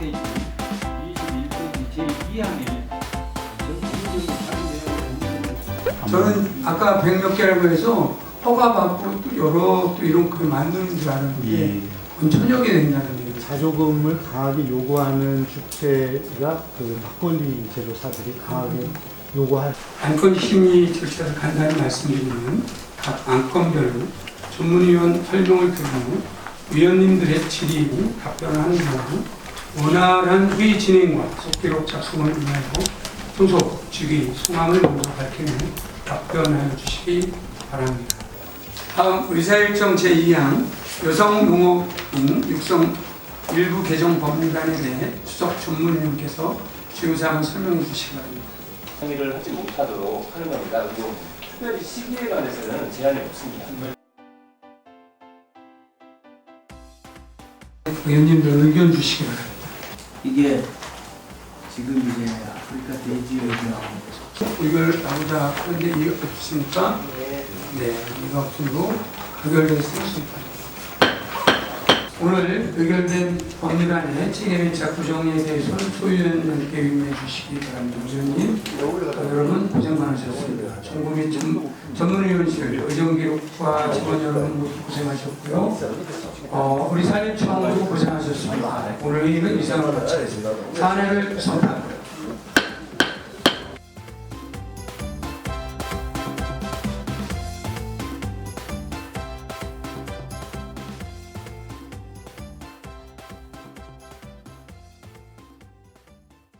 페이지 21페이지 제2항에 저는 아까 백몇 개라고 해서 허가 받고 또 여러 또 이런 글 만드는 줄 알았는데 예. 천여 개 된다는 자조금을 강하게 요구하는 주체가 그 막걸리 제조사들이 강하게 요구할 안건 심의 절차를 간단히 말씀드리면 각 안건별로 전문위원 설명을 후 위원님들의 질의 답변을 하는 경우 원활한 회의 진행과 속기록 작성을 위하여 소속 직위 소망을 먼저 밝히는 답변하여 주시기 바랍니다. 다음 의사일정 제2항 여성 농업인 육성 일부 개정 법률안에 대해 수석 전문위원께서 주요사항을 설명해 주시기 바랍니다. 행위를 하지 못하도록 하는 겁니다. 그리고 특별히 시기에 관해서는 제한이 없습니다. 의원님들 의견 주시기 바랍니다. 이게 지금 이제 아프리카 돼지열병 이걸 나오자 하는데 이게 없으니까 네 이거 없으므로 의결될 수 있습니다. 오늘 의결된 법률안의 책임의자 구정에 대해서는 소위원님께 의논해 주시기 바랍니다. 의원님 어, 여러분 고생 많으셨습니다. 전국의 전, 전문위원실 의정기록과 직원 여러분 모두 고생하셨고요. 어, 우리 산림청도 고생하셨습니다. 오늘 회의는 이상으로 마치겠습니다. 사안을 선포합니다.